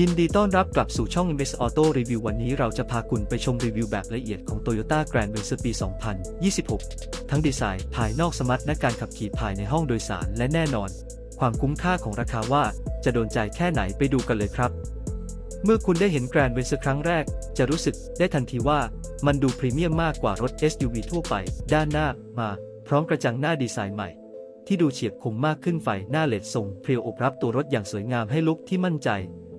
ยินดีต้อนรับกลับสู่ช่อง MS Auto Review วันนี้เราจะพาคุณไปชมรีวิวแบบละเอียดของ Toyota Grand Venture ปี 2026 ทั้งดีไซน์ ภายนอกสมรรถและการขับขี่ภายในห้องโดยสารและแน่นอน ความคุ้มค่าของราคาว่าจะโดนใจแค่ไหนไปดูกันเลยครับ เมื่อคุณได้เห็น Grand Venture ครั้งแรก จะรู้สึกได้ทันทีว่ามันดูพรีเมียมมากกว่ารถ SUV ทั่วไป ด้านหน้ามา พร้อมกระจังหน้าดีไซน์ใหม่ ที่ดูเฉียบคมมากขึ้นไฟหน้าเลดทรงเพรียวอบรับตัวรถอย่างสวยงามให้ลุกที่มั่นใจ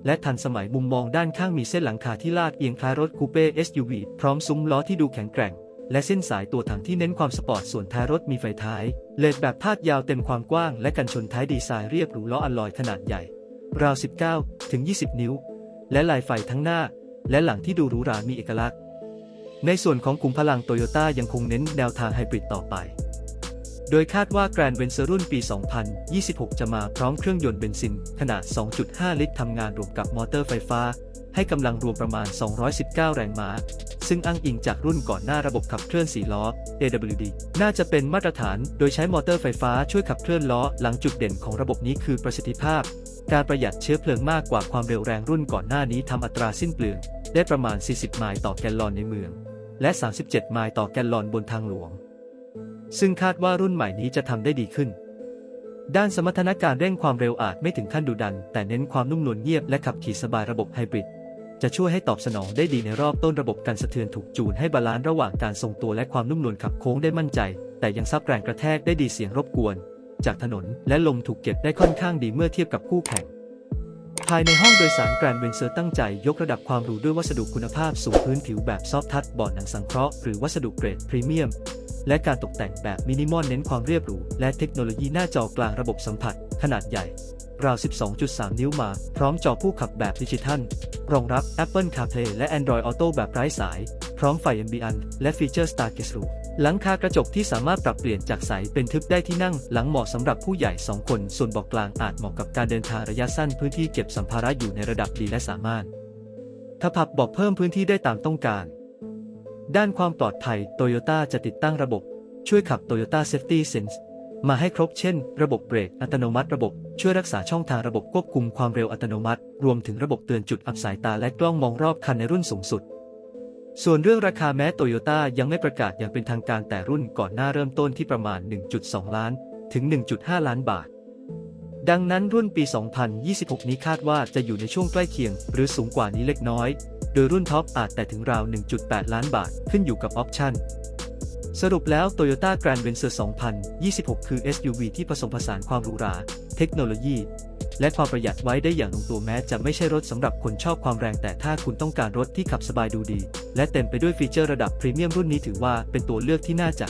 และทันสมัยมุมมองด้านข้างมีเส้นหลังคาที่ลาดเอียงคล้ายรถคูเป้ SUV พร้อมซุ้มล้อที่ดูแข็งแกร่ง และเส้นสายตัวถังที่เน้นความสปอร์ตส่วนท้ายรถมีไฟท้ายเลดแบบพาดยาวเต็มความกว้าง และกันชนท้ายดีไซน์เรียบหรูล้ออลลอยขนาดใหญ่ ราว 19 ถึง 20 นิ้ว และลายไฟทั้งหน้า และหลังที่ดูหรูหรามีเอกลักษณ์ ในส่วนของขุมพลังโตโยต้ายังคงเน้นแนวทางไฮบริดต่อไป โดยคาดว่า Grand Venture รุ่นปี 2026 จะมาพร้อมเครื่องยนต์เบนซิน ขนาด 2.5 ลิตรทำงานรวมกับมอเตอร์ไฟฟ้า ให้กำลังรวมประมาณ 219 แรงม้า ซึ่งอ้างอิงจากรุ่นก่อนหน้าระบบขับเคลื่อน4ล้อ AWD น่าจะเป็นมาตรฐาน โดยใช้มอเตอร์ไฟฟ้าช่วยขับเคลื่อนล้อ หลังจุดเด่นของระบบนี้คือประสิทธิภาพ การประหยัดเชื้อเพลิงมากกว่าความเร็วแรงรุ่นก่อนหน้านี้ทำอัตราสิ้นเปลืองได้ประมาณ 40 ไมล์ต่อแกลลอนในเมือง และ 37 ไมล์ต่อแกลลอนบนทางหลวง ซึ่งคาดว่ารุ่นใหม่นี้จะทำได้ดีขึ้น ด้านสมรรถนะการเร่งความเร็วอาจไม่ถึงขั้นดุดัน แต่เน้นความนุ่มนวลเงียบและขับขี่สบายระบบไฮบริด จะช่วยให้ตอบสนองได้ดีในรอบต้นระบบการสะเทือนถูกจูนให้บาลานซ์ระหว่างการทรงตัวและความนุ่มนวลขับโค้งได้มั่นใจ แต่ยังซับแรงกระแทกได้ดีเสียงรบกวน จากถนนและลมถูกเก็บได้ค่อนข้างดีเมื่อเทียบกับคู่แข่ง ภายในห้องโดยสารแกรนด์เวนเซอร์ตั้งใจยกระดับความหรูด้วยวัสดุคุณภาพสูงพื้นผิวแบบซอฟทัชบอร์ดหนังสังเคราะห์หรือวัสดุเกรดพรีเมียม และการตกแต่งแบบมินิมอลเน้นความเรียบหรู และเทคโนโลยีหน้าจอกลางระบบสัมผัส ขนาดใหญ่ ราว 12.3 นิ้วมา พร้อมจอผู้ขับแบบดิจิทัล รองรับ Apple CarPlay และ Android Auto แบบไร้สาย พร้อมไฟ Ambient และฟีเจอร์ Stargaze Roof หลังคากระจกที่สามารถปรับเปลี่ยนจากใสเป็นทึบได้ที่นั่งหลังเหมาะสำหรับผู้ใหญ่ 2 คน ส่วนเบอกกลางอาจเหมาะกับการเดินทางระยะสั้นพื้นที่เก็บสัมภาระอยู่ในระดับดีและสามารถถ้าพับเบอกเพิ่มพื้นที่ได้ตามต้องการ ด้านความปลอดภัยโตโยต้าจะติดตั้งระบบ ช่วยขับ Toyota Safety Sense มาให้ครบเช่น ระบบเบรกอัตโนมัติระบบ ช่วยรักษาช่องทางระบบควบคุมความเร็วอัตโนมัติ รวมถึงระบบเตือนจุดอับสายตาและกล้องมองรอบคันในรุ่นสูงสุด ส่วนเรื่องราคาแม้โตโยต้ายังไม่ประกาศอย่างเป็นทางการแต่รุ่นก่อนหน้าเริ่มต้นที่ประมาณ 1.2 ล้าน ถึง 1.5 ล้านบาท ดังนั้นรุ่นปี 2026 นี้คาดว่าจะอยู่ในช่วงใกล้เคียง หรือสูงกว่านี้เล็กน้อย โดยรุ่นท็อปอาจแต่ถึงราว 1.8 ล้านบาทขึ้นอยู่กับออปชั่น สรุปแล้ว Toyota Grand Venture 2026 คือ SUV ที่ผสมผสานความหรูหรา เทคโนโลยี และความประหยัดไว้ได้อย่างลงตัวแม้จะไม่ใช่รถสำหรับคนชอบความแรงแต่ถ้าคุณต้องการรถที่ขับสบายดูดี และเต็มไปด้วยฟีเจอร์ระดับพรีเมียมรุ่นนี้ถือว่าเป็นตัวเลือกที่น่าจะ